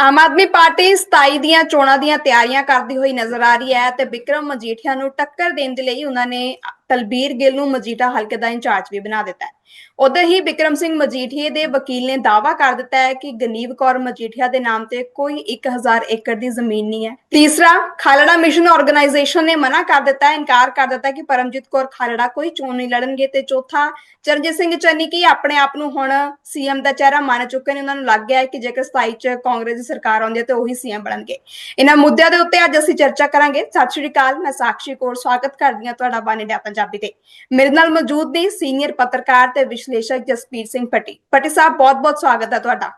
ਆਮ Aadmi party 27 ਦੀਆਂ ਚੋਣਾਂ ਦੀਆਂ ਤਿਆਰੀਆਂ ਕਰਦੀ ਹੋਈ ਨਜ਼ਰ ਆ ਰਹੀ ਹੈ ਤੇ ਵਿਕਰਮ ਮਜੀਠੀਆ ਨੂੰ ਟੱਕਰ ਦੇਣ ਦੇ ਲਈ ਉਹਨਾਂ ਨੇ ਤਲਬੀਰ ਗਿੱਲ ਨੂੰ ਮਜੀਠਾ ਹਲਕੇ ਦਾ ਇੰਚਾਰਜ ਵੀ ਬਣਾ ਦਿੱਤਾ ਹੈ। ਉਧਰ ਹੀ ਵਿਕਰਮ ਸਿੰਘ ਮਜੀਠੀਏ ਦੇ ਵਕੀਲ ਨੇ ਦਾਅਵਾ ਕਰ ਦਿੱਤਾ ਹੈ ਕਿ ਗਨੀਵ ਕੌਰ ਮਜੀਠੀਆ ਦੇ ਨਾਮ ਤੇ ਕੋਈ 1000 ਏਕੜ ਦੀ ਜ਼ਮੀਨ ਨਹੀਂ ਹੈ। ਤੀਸਰਾ, ਖਾਲੜਾ ਮਿਸ਼ਨ ਆਰਗੇਨਾਈਜੇਸ਼ਨ ਨੇ ਮਨਾ ਕਰ ਦਿੱਤਾ ਹੈ, ਇਨਕਾਰ ਕਰ ਦਿੱਤਾ ਕਿ ਪਰਮਜੀਤ ਕੌਰ ਖਾਲੜਾ ਕੋਈ ਚੋਣ ਨਹੀਂ ਲੜਨਗੇ। ਤੇ ਚੌਥਾ, ਚਰਨਜੀਤ ਸਿੰਘ ਚੰਨੀ ਕੀ ਆਪਣੇ ਆਪ ਨੂੰ ਹੁਣ ਸੀਐਮ ਦਾ ਚਿਹਰਾ ਮੰਨ ਚੁੱਕੇ ਨੇ? ਉਹਨਾਂ ਨੂੰ ਲੱਗ ਗਿਆ ਹੈ ਕਿ ਜੇਕਰ 27 ਚ ਕਾਂਗਰਸ ਦੀ ਸਰਕਾਰ ਆਉਂਦੀ ਹੈ ਤੇ ਉਹੀ ਸੀਐਮ ਬਣਨਗੇ। ਇਹਨਾਂ ਮੁੱਦਿਆਂ ਦੇ ਉੱਤੇ ਅੱਜ ਅਸੀਂ ਚਰਚਾ ਕਰਾਂਗੇ। ਸਤਿ ਸ਼੍ਰੀ ਅਕਾਲ, ਮੈਂ ਸਾਕਸ਼ੀ ਕੌਰ, ਸਵਾਗਤ ਕਰਦੀ ਹਾਂ ਤੁਹਾਡਾ ਬਾਨੀ ਇੰਡੀਆ ਪੰਜਾਬੀ ਤੇ। ਮੇਰੇ ਨਾਲ ਮੌਜੂਦ ਨੇ ਸੀਨੀਅਰ ਪੱਤਰਕਾਰ ਤੇ ਵਿਸ਼ਲੇਸ਼ਕ ਜਸਪੀਰ ਸਿੰਘ ਪੱਟੀ ਪੱਟੀ ਸਾਹਿਬ ਬਹੁਤ-ਬਹੁਤ ਸਵਾਗਤ ਹੈ ਤੁਹਾਡਾ।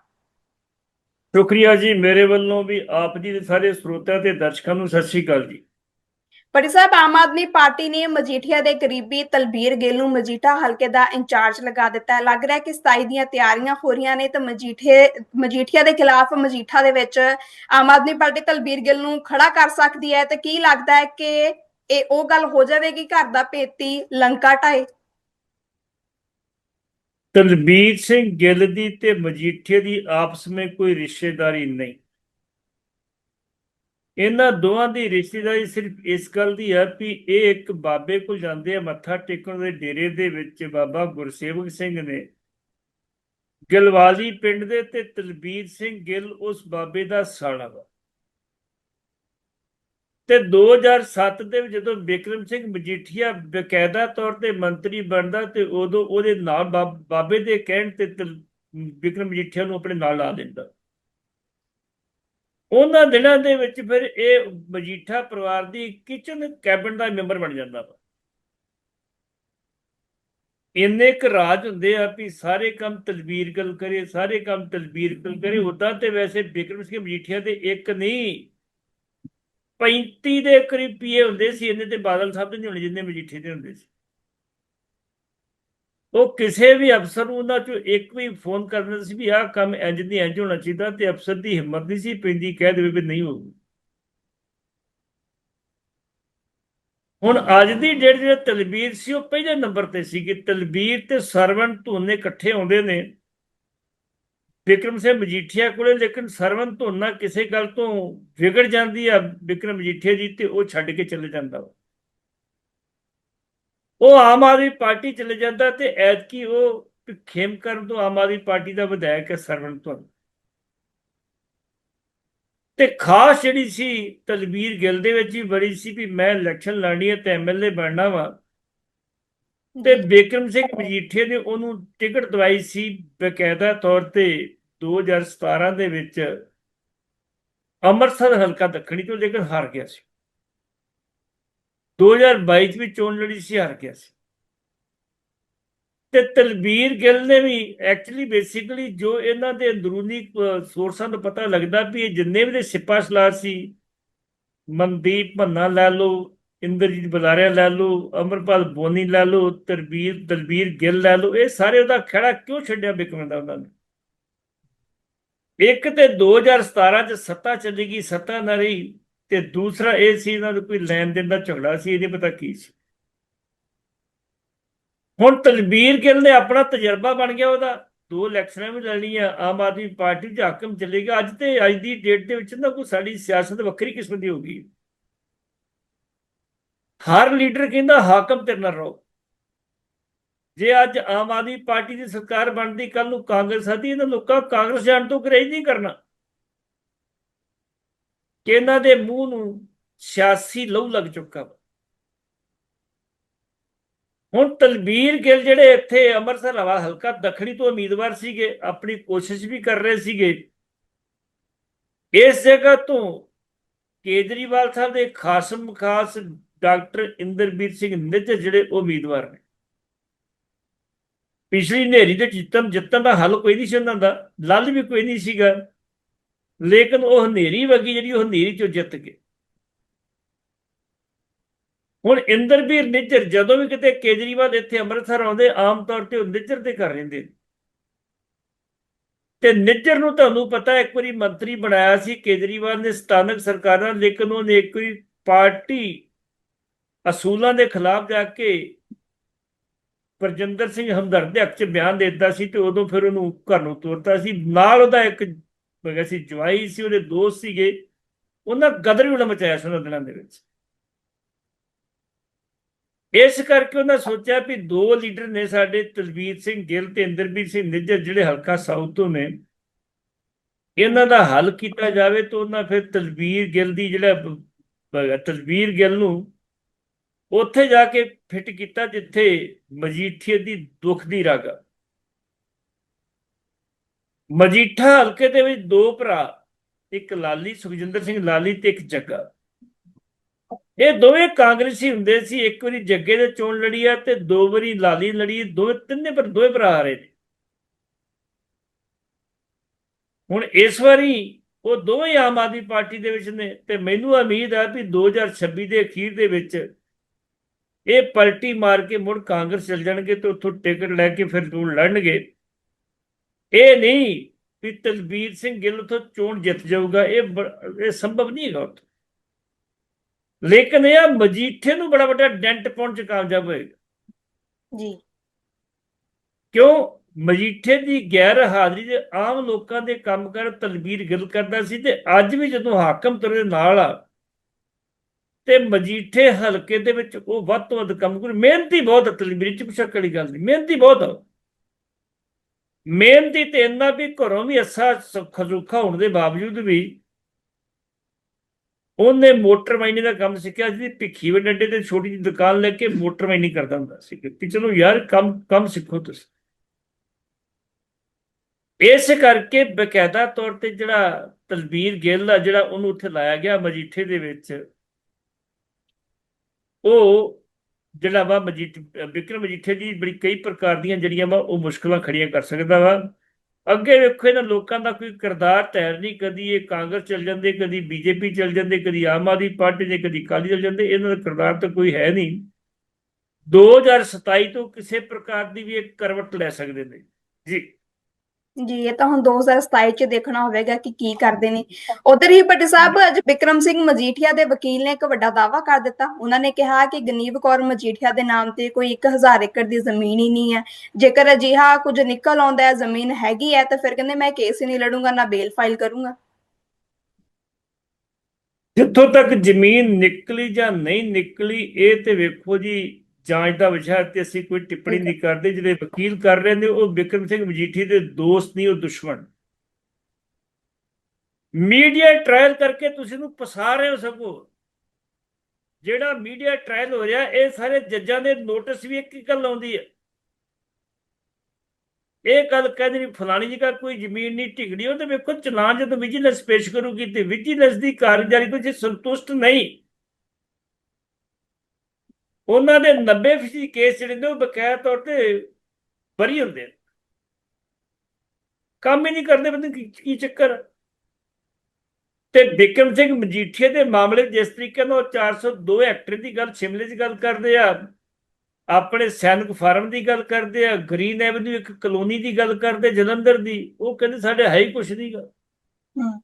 ਸ਼ੁਕਰੀਆ ਜੀ ਮੇਰੇ ਵੱਲੋਂ ਵੀ ਆਪ ਜੀ ਦੇ ਸਾਰੇ ਸਰੋਤਿਆਂ ਤੇ ਦਰਸ਼ਕਾਂ ਨੂੰ ਸਤਿ ਸ੍ਰੀ ਅਕਾਲ ਜੀ। ਪੱਟੀ ਸਾਹਿਬ ਆਮ ਆਦਮੀ ਪਾਰਟੀ ਨੇ ਮਜੀਠੀਆ ਦੇ ਕਰੀਬੀ ਤਲਬੀਰ ਗਿੱਲ ਨੂੰ ਮਜੀਠਾ ਹਲਕੇ ਦਾ ਇੰਚਾਰਜ ਲਗਾ ਦਿੱਤਾ ਹੈ। ਲੱਗ ਰਿਹਾ ਹੈ ਕਿ 27 ਦੀਆਂ ਤਿਆਰੀਆਂ ਹੋ ਰਹੀਆਂ ਨੇ ਤੇ ਮਜੀਠੇ ਮਜੀਠੀਆ ਦੇ ਖਿਲਾਫ ਮਜੀਠਾ ਦੇ ਵਿੱਚ ਆਮ ਆਦਮੀ ਪਾਰਟੀ ਤਲਬੀਰ ਗਿੱਲ ਨੂੰ ਖੜਾ ਕਰ ਸਕਦੀ ਹੈ ਤੇ ਕੀ ਲੱਗਦਾ ਹੈ ਕਿ ਇਹ ਉਹ ਗੱਲ ਹੋ ਜਾਵੇਗੀ ਘਰ ਦਾ ਪੇਤੀ ਲੰਕਾ ਢਾਏ ਤਲਬੀਰ ਸਿੰਘ ਗਿੱਲ ਦੀ ਤੇ ਮਜੀਠੇ ਦੀ ਆਪਸ ਵਿੱਚ ਕੋਈ ਰਿਸ਼ਤੇਦਾਰੀ ਨਹੀਂ। ਇਹਨਾਂ ਦੋਵਾਂ ਦੀ ਰਿਸ਼ਤੇਦਾਰੀ ਸਿਰਫ ਇਸ ਗੱਲ ਦੀ ਹੈ ਕਿ ਇਹ ਇੱਕ ਬਾਬੇ ਕੋਲ ਜਾਂਦੇ ਆ, ਮੱਥਾ ਟੇਕਣ ਦੇ ਡੇਰੇ ਦੇ ਵਿੱਚ ਬਾਬਾ ਗੁਰਸੇਵਕ ਸਿੰਘ ਨੇ। ਗਿਲਵਾਲੀ ਪਿੰਡ ਦੇ ਤੇ ਤਲਬੀਰ ਸਿੰਘ ਗਿੱਲ ਉਸ ਬਾਬੇ ਦਾ ਸਾਲਾ ਵਾ। ਤੇ 2007 ਦੇ ਵਿੱਚ ਜਦੋਂ ਬਿਕਰਮ ਸਿੰਘ ਮਜੀਠੀਆ ਬਕਾਇਦਾ ਤੌਰ ਤੇ ਮੰਤਰੀ ਬਣਦਾ ਤੇ ਉਦੋਂ ਉਹਦੇ ਨਾਲ ਬਾਬੇ ਦੇ ਕਹਿਣ ਤੇ ਬਿਕਰਮ ਮਜੀਠੀਆ ਨੂੰ ਆਪਣੇ ਨਾਲ ਲਾ ਦਿੰਦਾ। ਉਹਨਾਂ ਦਿਨਾਂ ਦੇ ਵਿੱਚ ਫਿਰ ਇਹ ਮਜੀਠਾ ਪਰਿਵਾਰ ਦੀ ਕਿਚਨ ਕੈਬਨ ਦਾ ਮੈਂਬਰ ਬਣ ਜਾਂਦਾ ਵਾ। ਇੰਨੇ ਕੁ ਰਾਜ ਹੁੰਦੇ ਆ ਵੀ ਸਾਰੇ ਕੰਮ ਤਲਬੀਰ ਗੱਲ ਕਰੇ, ਸਾਰੇ ਕੰਮ ਤਲਬੀਰ ਗਲ ਕਰੇ ਉਦਾਂ ਤੇ ਵੈਸੇ ਬਿਕਰਮ ਸਿੰਘ ਮਜੀਠੀਆ ਦੇ ਇੱਕ ਨਹੀਂ 35 ਦੇ ਕਰੀਬ ਪੀਏ ਹੁੰਦੇ ਸੀ ਇਹਨੇ ਤੇ ਬਾਦਲ ਸਾਹਿਬ ਦੇ ਨਹੀਂ ਹੋਣੇ, ਜਿੰਨੇ ਮਜੀਠੇ ਦੇ ਹੁੰਦੇ ਸੀ। ਉਹ ਕਿਸੇ ਵੀ ਅਫਸਰ ਨੂੰ ਉਹਨਾਂ ਚੋਂ ਇੱਕ ਵੀ ਫੋਨ ਕਰ ਸੀ ਵੀ ਆਹ ਕੰਮ ਇੰਜ ਨਹੀਂ, ਇੰਜ ਹੋਣਾ ਚਾਹੀਦਾ ਤੇ ਅਫਸਰ ਦੀ ਹਿੰਮਤ ਨਹੀਂ ਸੀ, ਪੈਂਦੀ ਕਹਿ ਦੇਵੇ ਵੀ ਨਹੀਂ ਹੋਊ ਹੁਣ ਅੱਜ ਦੀ ਡੇਟ ਜਿਹੜੇ ਤਲਬੀਰ ਸੀ, ਉਹ ਪਹਿਲੇ ਨੰਬਰ ਤੇ ਸੀਗੀ। ਤਲਬੀਰ ਤੇ ਸਰਵਣ ਧੋਨੇ ਇਕੱਠੇ ਆਉਂਦੇ ਨੇ। ਵਿਕਰਮ ਸਿੰਘ ਮਜੀਠੀਆ ਕੋਲੇ, ਲੇਕਿਨ ਸਰਵਨ ਧੋਨਾ ਕਿਸੇ ਗੱਲ ਤੋਂ ਵਿਗੜ ਜਾਂਦੀ ਆ ਵਿਕਰਮ ਮਜੀਠੀਆ ਜੀ ਤੇ ਉਹ ਛੱਡ ਕੇ ਚਲੇ ਜਾਂਦਾ ਵਾ। ਉਹ ਆਮ ਆਦਮੀ ਪਾਰਟੀ ਚਲੇ ਜਾਂਦਾ ਤੇ ਐਤਕੀ ਉਹ ਖੇਮ ਕਰਨ ਤੋਂ ਆਮ ਆਦਮੀ ਪਾਰਟੀ ਦਾ ਵਿਧਾਇਕ ਹੈ ਸਰਵਨ ਧੋਨਾ ਤੇ ਖਾਸ ਜਿਹੜੀ ਸੀ ਤਲਬੀਰ ਗਿੱਲ ਦੇ ਵਿੱਚ ਹੀ ਬੜੀ ਸੀ ਵੀ ਮੈਂ ਇਲੈਕਸ਼ਨ ਲੜਨੀ ਹੈ ਤੇ ਐਮਐਲਏ ਬਣਨਾ ਵਾ ਤੇ ਬਿਕਰਮ ਸਿੰਘ ਮਜੀਠੀਆ ਨੇ ਉਹਨੂੰ ਟਿਕਟ ਦਵਾਈ ਸੀ ਬਕਾਇਦਾ ਤੌਰ ਤੇ 2017 ਦੇ ਵਿੱਚ ਅੰਮ੍ਰਿਤਸਰ ਹਲਕਾ ਦੱਖਣੀ ਤੋਂ ਲੇਕਿਨ ਹਾਰ ਗਿਆ ਸੀ। 2022 ਚ ਵੀ ਚੋਣ ਲੜੀ ਸੀ, ਹਾਰ ਗਿਆ ਸੀ। ਤੇ ਤਲਬੀਰ ਗਿੱਲ ਨੇ ਵੀ ਐਕਚੁਅਲੀ ਬੇਸਿਕਲੀ ਜੋ ਇਹਨਾਂ ਦੇ ਅੰਦਰੂਨੀ ਸੋਰਸਾਂ ਤੋਂ ਪਤਾ ਲੱਗਦਾ ਵੀ ਇਹ ਜਿੰਨੇ ਵੀ ਦੇ ਸਿਪਾ ਸਲਾਰ ਸੀ, ਮਨਦੀਪ ਭੰਨਾ ਲੈ ਲਓ ਇੰਦਰਜੀਤ ਬਲਾਰਿਆ ਲੈ ਲਓ ਅਮਰਪਾਲ ਬੋਨੀ ਲੈ ਲਓ, ਤਰਬੀਰ, ਦਲਬੀਰ ਗਿੱਲ ਲੈ ਲਓ, ਇਹ ਸਾਰੇ ਉਹਦਾ ਖੜਾ ਕਿਉਂ ਛੱਡਿਆ ਬਿਕਰਮ ਦਾ? ਉਹਨਾਂ ਨੇ ਇੱਕ ਤੇ 2017 ਚ ਸੱਤਾ ਚੱਲੀ ਗਈ, ਸੱਤਾ ਨਾ ਰਹੀ, ਤੇ ਦੂਸਰਾ ਇਹ ਸੀ ਇਹਨਾਂ ਦਾ ਕੋਈ ਲੈਣ ਦੇਣ ਦਾ ਝਗੜਾ ਸੀ, ਇਹਦੇ ਪਤਾ ਕੀ ਸੀ? ਹੁਣ ਤਲਬੀਰ ਗਿੱਲ ਨੇ ਆਪਣਾ ਤਜਰਬਾ ਬਣ ਗਿਆ ਉਹਦਾ, ਦੋ ਇਲੈਕਸ਼ਨਾਂ ਵੀ ਲੜਨੀਆਂ, ਆਮ ਆਦਮੀ ਪਾਰਟੀ ਚ ਹਾਕਮ ਚੱਲੇਗਾ ਅੱਜ ਤੇ ਅੱਜ ਦੀ ਡੇਟ ਦੇ ਵਿੱਚ ਨਾ ਕੋਈ ਸਾਡੀ ਸਿਆਸਤ ਵੱਖਰੀ ਕਿਸਮ ਦੀ ਹੋ ਗਈ। ਹਰ ਲੀਡਰ ਕਹਿੰਦਾ ਹਾਕਮ ਤੇਰੇ ਨਾਲ ਰਹੋ। ਜੇ ਅੱਜ ਆਮ ਆਦਮੀ ਪਾਰਟੀ ਦੀ ਸਰਕਾਰ ਬਣਦੀ ਕੱਲ ਨੂੰ ਕਾਂਗਰਸ ਆਦੀ ਇਹਨਾਂ ਲੋਕਾਂ ਕਾਂਗਰਸ ਜਾਣ ਤੋਂ ਗਰੇਜ ਨਹੀਂ ਕਰਨਾ। ਕਿ ਇਹਨਾਂ ਦੇ ਮੂੰਹ ਨੂੰ ਸਿਆਸੀ ਲਹੂ ਲੱਗ ਚੁੱਕਾ ਹੁਣ ਤਲਬੀਰ ਗਿੱਲ ਜਿਹੜੇ ਇੱਥੇ ਅੰਮ੍ਰਿਤਸਰ ਹਵਾ ਹਲਕਾ ਦੱਖਣੀ ਤੋਂ ਉਮੀਦਵਾਰ ਸੀਗੇ, ਆਪਣੀ ਕੋਸ਼ਿਸ਼ ਵੀ ਕਰ ਰਹੇ ਸੀਗੇ। ਇਸ ਜਗ੍ਹਾ ਤੋਂ ਕੇਜਰੀਵਾਲ ਸਾਹਿਬ ਦੇ ਖਾਸਮ ਖਾਸ ਡਾਕਟਰ ਇੰਦਰਬੀਰ ਸਿੰਘ ਨਿੱਜਰ ਜਿਹੜੇ ਉਮੀਦਵਾਰ ਨੇ। ਪਿਛਲੀ ਨੇਰੀ ਦੇ ਜਿੱਤਣ ਜਿੱਤਣ ਦਾ ਹੱਲ ਕੋਈ ਨਹੀਂ ਸੀ ਉਹਨਾਂ ਦਾ, ਲੱਲ ਵੀ ਕੋਈ ਨਹੀਂ ਸੀਗਾ। ਲੇਕਿਨ ਉਹ ਹਨੇਰੀ ਵਗੀ ਜਿਹੜੀ ਉਹ ਹਨੇਰੀ ਚੋਂ ਜਿੱਤ ਗਏ। ਹੁਣ ਇੰਦਰਬੀਰ ਨਿੱਜਰ ਜਦੋਂ ਵੀ ਕਿਤੇ ਕੇਜਰੀਵਾਲ ਇੱਥੇ ਅੰਮ੍ਰਿਤਸਰ ਆਉਂਦੇ, ਆਮ ਤੌਰ ਤੇ ਉਹ ਨਿੱਜਰ ਦੇ ਘਰ ਰਹਿੰਦੇ ਨੇ। ਤੇ ਨਿੱਜਰ ਨੂੰ ਤੁਹਾਨੂੰ ਪਤਾ ਇੱਕ ਵਾਰੀ ਮੰਤਰੀ ਬਣਾਇਆ ਸੀ ਕੇਜਰੀਵਾਲ ਨੇ ਸਥਾਨਕ ਸਰਕਾਰਾਂ, ਲੇਕਿਨ ਉਹਨੇ ਇੱਕ ਵਾਰੀ ਪਾਰਟੀ ਅਸੂਲਾਂ ਦੇ ਖਿਲਾਫ ਜਾ ਕੇ ਪਰਜਿੰਦਰ ਸਿੰਘ ਹਮਦਰਦ ਦੇ ਹੱਕ 'ਚ ਬਿਆਨ ਦੇ ਦਿੱਤਾ ਸੀ ਤੇ ਉਦੋਂ ਫਿਰ ਉਹਨੂੰ ਘਰ ਨੂੰ ਤੋਰਤਾ ਸੀ। ਨਾਲ ਉਹਦਾ ਇੱਕ ਬਗਾ ਸੀ ਜਵਾਈ ਸੀ, ਉਹਦੇ ਦੋਸਤ ਸੀਗੇ। ਉਹਨਾਂ ਗਦਰ ਵੀ ਉਹਨਾਂ ਮਚਾਇਆ ਸੀ ਉਹਨਾਂ ਦਿਨਾਂ ਦੇ ਵਿੱਚ। ਇਸ ਕਰਕੇ ਉਹਨਾਂ ਸੋਚਿਆ ਵੀ ਦੋ ਲੀਡਰ ਨੇ ਸਾਡੇ ਤਲਵੀਰ ਸਿੰਘ ਗਿੱਲ ਤੇ ਇੰਦਰਬੀਰ ਸਿੰਘ ਨਿੱਜਰ, ਜਿਹੜੇ ਹਲਕਾ ਸਾਊਥ ਤੋਂ ਨੇ। ਇਹਨਾਂ ਦਾ ਹੱਲ ਕੀਤਾ ਜਾਵੇ ਤਾਂ ਉਹਨਾਂ ਫਿਰ ਤਲਵੀਰ ਗਿੱਲ ਦੀ ਜਿਹੜਾ ਬ- ਤਲਵੀਰ ਗਿੱਲ ਨੂੰ ਉੱਥੇ ਜਾ ਕੇ ਫਿੱਟ ਕੀਤਾ ਜਿੱਥੇ ਮਜੀਠੀਏ ਦੀ ਦੁੱਖ ਦੀ ਰਗ। ਮਜੀਠਾ ਹਲਕੇ ਦੇ ਵਿੱਚ ਦੋ ਭਰਾ, ਇੱਕ ਲਾਲੀ, ਸੁਖਜਿੰਦਰ ਸਿੰਘ ਲਾਲੀ ਤੇ ਇੱਕ ਜੱਗਾ। ਇਹ ਦੋਵੇਂ ਕਾਂਗਰਸੀ ਹੁੰਦੇ ਸੀ, ਇੱਕ ਵਾਰੀ ਜੱਗੇ ਦੇ ਚੋਣ ਲੜੀ ਆ ਤੇ ਦੋ ਵਾਰੀ ਲਾਲੀ ਲੜੀ, ਦੋਵੇਂ ਤਿੰਨੇ ਪਰ ਦੋਵੇਂ ਭਰਾ ਹਾਰੇ ਨੇ। ਹੁਣ ਇਸ ਵਾਰੀ ਉਹ ਦੋਵੇਂ ਆਮ ਆਦਮੀ ਪਾਰਟੀ ਦੇ ਵਿੱਚ ਨੇ ਤੇ ਮੈਨੂੰ ਉਮੀਦ ਆ ਵੀ 2026 ਦੇ ਅਖੀਰ ਦੇ ਵਿੱਚ ਇਹ ਪਲਟੀ ਮਾਰ ਕੇ ਮੁੜ ਕਾਂਗਰਸ ਚਲ ਜਾਣਗੇ ਤੇ ਉੱਥੋਂ ਟਿਕਟ ਲੈ ਕੇ ਫਿਰ ਚੋਣ ਲੜਨਗੇ। ਇਹ ਨਹੀਂ ਵੀ ਤਲਬੀਰ ਸਿੰਘ ਗਿੱਲ ਉੱਥੋਂ ਚੋਣ ਜਿੱਤ ਜਾਊਗਾ ਇਹ ਇਹ ਸੰਭਵ ਨਹੀਂ ਹੈਗਾ ਉੱਥੋਂ। ਲੇਕਿਨ ਇਹ ਮਜੀਠੇ ਨੂੰ ਬੜਾ ਵੱਡਾ ਡੈਂਟ ਪਾਉਣ ਚ ਕਾਮਯਾਬ ਹੋਏਗਾ। ਜੀ। ਕਿਉਂ? ਮਜੀਠੇ ਦੀ ਗੈਰ ਹਾਜ਼ਰੀ ਦੇ ਆਮ ਲੋਕਾਂ ਦੇ ਕੰਮ ਕਰ ਤਲਬੀਰ ਗਿੱਲ ਕਰਦਾ ਸੀ ਤੇ ਅੱਜ ਵੀ ਜਦੋਂ ਹਾਕਮ ਤੇਰੇ ਨਾਲ ਆ ਤੇ ਮਜੀਠੇ ਹਲਕੇ ਦੇ ਵਿੱਚ ਉਹ ਵੱਧ ਤੋਂ ਵੱਧ ਕੰਮ ਕਰ। ਮਿਹਨਤੀ ਬਹੁਤ ਆ ਤਲਬੀਰ ਚ ਵਾਲੀ ਗੱਲ ਨਹੀਂ, ਮਿਹਨਤੀ ਬਹੁਤ ਮਿਹਨਤੀ ਤੇ ਇੰਨਾ ਵੀ ਘਰੋਂ ਵੀ ਅੱਛਾ ਖਜ਼ੂਖਾ ਹੋਣ ਦੇ ਬਾਵਜੂਦ ਵੀ ਉਹਨੇ ਮੋਟਰ ਮਾਈਨਿੰਗ ਦਾ ਕੰਮ ਸਿੱਖਿਆ ਸੀ, ਭਿੱਖੀ ਵੰਡੇ ਤੇ ਛੋਟੀ ਜਿਹੀ ਦੁਕਾਨ ਲੈ ਕੇ ਮੋਟਰ ਮਾਈਨਿੰਗ ਕਰਦਾ ਹੁੰਦਾ ਸੀ ਕਿ ਚਲੋ ਯਾਰ ਕੰਮ ਕੰਮ ਸਿੱਖੋ ਤੁਸੀਂ। ਇਸ ਕਰਕੇ ਬਕਾਇਦਾ ਤੌਰ ਤੇ ਜਿਹੜਾ ਤਲਬੀਰ ਗਿੱਲ ਆ, ਜਿਹੜਾ ਉਹਨੂੰ ਉੱਥੇ ਲਾਇਆ ਗਿਆ ਮਜੀਠੇ ਦੇ ਵਿੱਚ ਉਹ ਜਿਹੜਾ ਵਾ ਮਜੀਠ ਵਿਕਰਮ ਮਜੀਠੇ ਜੀ ਬੜੀ ਕਈ ਪ੍ਰਕਾਰ ਦੀਆਂ ਜਿਹੜੀਆਂ ਵਾ ਉਹ ਮੁਸ਼ਕਲਾਂ ਖੜੀਆਂ ਕਰ ਸਕਦਾ ਵਾ। ਅੱਗੇ ਵੇਖੋ ਇਹਨਾਂ ਲੋਕਾਂ ਦਾ ਕੋਈ ਕਿਰਦਾਰ ਤੈਰ ਨਹੀਂ, ਕਦੀ ਇਹ ਕਾਂਗਰਸ ਚੱਲ ਜਾਂਦੇ, ਕਦੀ ਬੀਜੇਪੀ ਚੱਲ ਜਾਂਦੇ, ਕਦੀ ਆਮ ਆਦਮੀ ਪਾਰਟੀ ਦੇ, ਕਦੀ ਕਾਲੀ ਚੱਲ ਜਾਂਦੇ, ਇਹਨਾਂ ਦਾ ਕਿਰਦਾਰ ਤਾਂ ਕੋਈ ਹੈ ਨਹੀਂ। 2027 ਤੋਂ ਕਿਸੇ ਪ੍ਰਕਾਰ ਦੀ ਵੀ ਇੱਕ ਕਰਵਟ ਲੈ ਸਕਦੇ ਨੇ। ਜੀ। ਜੀ, ਇਹ ਤਾਂ ਹੁਣ 2027 ਚ ਦੇਖਣਾ ਹੋਵੇਗਾ ਕਿ ਕੀ ਕਰਦੇ ਨੇ। ਉਧਰ ਹੀ ਭੱਟੀ ਸਾਹਿਬ, ਅੱਜ ਵਿਕਰਮ ਸਿੰਘ ਮਜੀਠੀਆ ਦੇ ਵਕੀਲ ਨੇ ਇੱਕ ਵੱਡਾ ਦਾਅਵਾ ਕਰ ਦਿੱਤਾ। ਉਹਨਾਂ ਨੇ ਕਿਹਾ ਕਿ ਗਨੀਵ ਕੌਰ ਮਜੀਠੀਆ ਦੇ ਨਾਮ ਤੇ ਕੋਈ 1000 ਏਕੜ ਦੀ ਜ਼ਮੀਨ ਹੀ ਨਹੀਂ ਹੈ। ਜੇਕਰ ਅਜਿਹਾ ਕੁਝ ਨਿਕਲ ਆਉਂਦਾ ਹੈ, ਜ਼ਮੀਨ ਹੈਗੀ ਹੈ, ਤਾਂ ਫਿਰ ਕਹਿੰਦੇ ਮੈਂ ਕੇਸ ਹੀ ਨਹੀਂ ਲੜੂੰਗਾ, ਨਾ ਬੇਲ ਫਾਈਲ ਕਰੂੰਗਾ। ਜਿੱਥੋਂ ਤੱਕ ਜ਼ਮੀਨ ਨਿਕਲੀ ਜਾਂ ਨਹੀਂ ਨਿਕਲੀ, ਇਹ ਤੇ ਵੇਖੋ ਜੀ ਜਾਂਚ ਦਾ ਵਿਸ਼ਾ ਹੈ ਤੇ ਅਸੀਂ ਕੋਈ ਟਿੱਪਣੀ ਨਹੀਂ ਕਰਦੇ। ਜਿਹੜੇ ਵਕੀਲ ਕਰ ਰਹੇ ਨੇ ਉਹ ਵਿਕਰਮ ਸਿੰਘ ਮਜੀਠੀ ਦੇ ਦੋਸਤ ਨਹੀਂ ਉਹ ਦੁਸ਼ਮਣ। ਮੀਡੀਆ ਟ੍ਰਾਇਲ ਕਰਕੇ ਤੁਸੀਂ ਨੂੰ ਫਸਾ ਰਹੇ ਹੋ ਸਗੋਂ ਜਿਹੜਾ ਮੀਡੀਆ ਟ੍ਰਾਇਲ ਹੋ ਰਿਹਾ ਇਹ ਸਾਰੇ ਜੱਜਾਂ ਦੇ ਨੋਟਿਸ ਵੀ ਇੱਕ ਹੀ ਗੱਲ ਆਉਂਦੀ ਹੈ। ਇਹ ਗੱਲ ਕਹਿੰਦੇ ਨਹੀਂ ਫਲਾਣੀ ਜਗ੍ਹਾ ਕੋਈ ਜ਼ਮੀਨ ਨਹੀਂ ਢਿਗੜੀ ਉਹ ਤੇ ਵੇਖੋ ਚਲਾਨ ਜਦੋਂ ਵਿਜੀਲੈਂਸ ਪੇਸ਼ ਕਰੂਗੀ ਤੇ ਵਿਜੀਲੈਂਸ ਦੀ ਕਾਰਗੁਜ਼ਾਰੀ ਤੋਂ ਜੇ ਸੰਤੁਸ਼ਟ ਨਹੀਂ ਉਹਨਾਂ ਦੇ 90% ਕੇਸ ਜਿਹੜੇ ਨੇ ਉਹ ਬਕਾਇਆ ਤੌਰ ਤੇ ਬਰੀ ਹੁੰਦੇ ਨੇ ਕੰਮ ਹੀ ਨਹੀਂ ਕਰਦੇ ਬੰਦੇ ਕੀ ਚੱਕਰ। ਤੇ ਬਿਕਰਮ ਸਿੰਘ ਮਜੀਠੀਏ ਦੇ ਮਾਮਲੇ ਜਿਸ ਤਰੀਕੇ ਨਾਲ ਉਹ 402 ਐਕਟਰ ਦੀ ਗੱਲ, ਸ਼ਿਮਲੇ 'ਚ ਗੱਲ ਕਰਦੇ ਆ, ਆਪਣੇ ਸੈਨਿਕ ਫਾਰਮ ਦੀ ਗੱਲ ਕਰਦੇ ਆ, ਗ੍ਰੀਨ ਐਵਨਿਊ ਇੱਕ ਕਲੋਨੀ ਦੀ ਗੱਲ ਕਰਦੇ, ਜਲੰਧਰ ਦੀ, ਉਹ ਕਹਿੰਦੇ ਸਾਡੇ ਹੈ ਹੀ ਕੁਛ ਨਹੀਂਗਾ ਹਮ।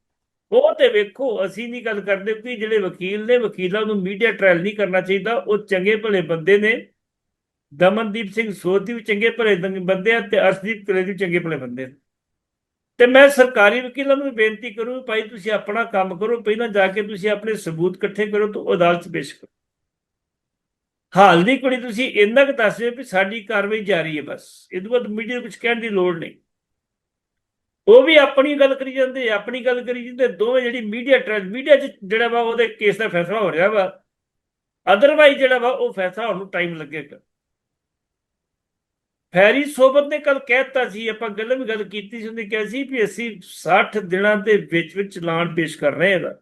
ਉਹ ਤੇ ਵੇਖੋ, ਅਸੀਂ ਨਹੀਂ ਗੱਲ ਕਰਦੇ ਕਿ ਜਿਹੜੇ ਵਕੀਲ ਨੇ, ਵਕੀਲਾਂ ਨੂੰ ਮੀਡੀਆ ਟ੍ਰਾਇਲ ਨਹੀਂ ਕਰਨਾ ਚਾਹੀਦਾ, ਉਹ ਚੰਗੇ ਭਲੇ ਬੰਦੇ ਨੇ। ਦਮਨਦੀਪ ਸਿੰਘ ਸੋਧੀ ਵੀ ਚੰਗੇ ਭਲੇ ਬੰਦੇ ਆ ਤੇ ਅਰਸ਼ਦੀਪ ਕਲੇ ਵੀ ਚੰਗੇ ਭਲੇ ਬੰਦੇ ਨੇ। ਤੇ ਮੈਂ ਸਰਕਾਰੀ ਵਕੀਲਾਂ ਨੂੰ ਵੀ ਬੇਨਤੀ ਕਰੂੰ, ਭਾਈ ਤੁਸੀਂ ਆਪਣਾ ਕੰਮ ਕਰੋ, ਪਹਿਲਾਂ ਜਾ ਕੇ ਤੁਸੀਂ ਆਪਣੇ ਸਬੂਤ ਇਕੱਠੇ ਕਰੋ ਤੇ ਅਦਾਲਤ 'ਚ ਪੇਸ਼ ਕਰੋ। ਹਾਲ ਦੀ ਕੁੜੀ ਤੁਸੀਂ ਇੰਨਾ ਕੁ ਦੱਸ ਦਿਓ ਵੀ ਸਾਡੀ ਕਾਰਵਾਈ ਜਾਰੀ ਹੈ ਬਸ। ਇਹ ਤੋਂ ਬਾਅਦ ਮੀਡੀਆ ਨੂੰ ਕੁਝ ਕਹਿਣ ਦੀ ਲੋੜ ਨਹੀਂ। ਉਹ ਵੀ ਆਪਣੀ ਗੱਲ ਕਰੀ ਜਾਂਦੇ, ਆਪਣੀ ਗੱਲ ਕਰੀ ਜਾਂਦੇ, ਦੋਵੇਂ ਜਿਹੜੀ ਮੀਡੀਆ ਟ੍ਰਾਇਲ ਮੀਡੀਆ 'ਚ ਜਿਹੜਾ ਵਾ ਉਹਦੇ ਕੇਸ ਦਾ ਫੈਸਲਾ ਹੋ ਰਿਹਾ ਵਾ। ਅਦਰਵਾਈਜ਼ ਜਿਹੜਾ ਵਾ ਉਹ ਫੈਸਲਾ ਹੋਣ ਨੂੰ ਟਾਈਮ ਲੱਗੇਗਾ ਫੈਰੀ ਸੋਬਤ ਨੇ ਕੱਲ ਕਹਿਤਾ ਸੀ, ਆਪਾਂ ਗੱਲ ਵੀ ਗੱਲ ਕੀਤੀ ਸੀ, ਉਹਨੇ ਕਿਹਾ ਸੀ ਵੀ ਅਸੀਂ 60 ਦਿਨਾਂ ਦੇ ਵਿੱਚ ਵਿੱਚ ਚਲਾਨ ਪੇਸ਼ ਕਰ ਰਹੇ ਹਾਂ ਇਹਦਾ।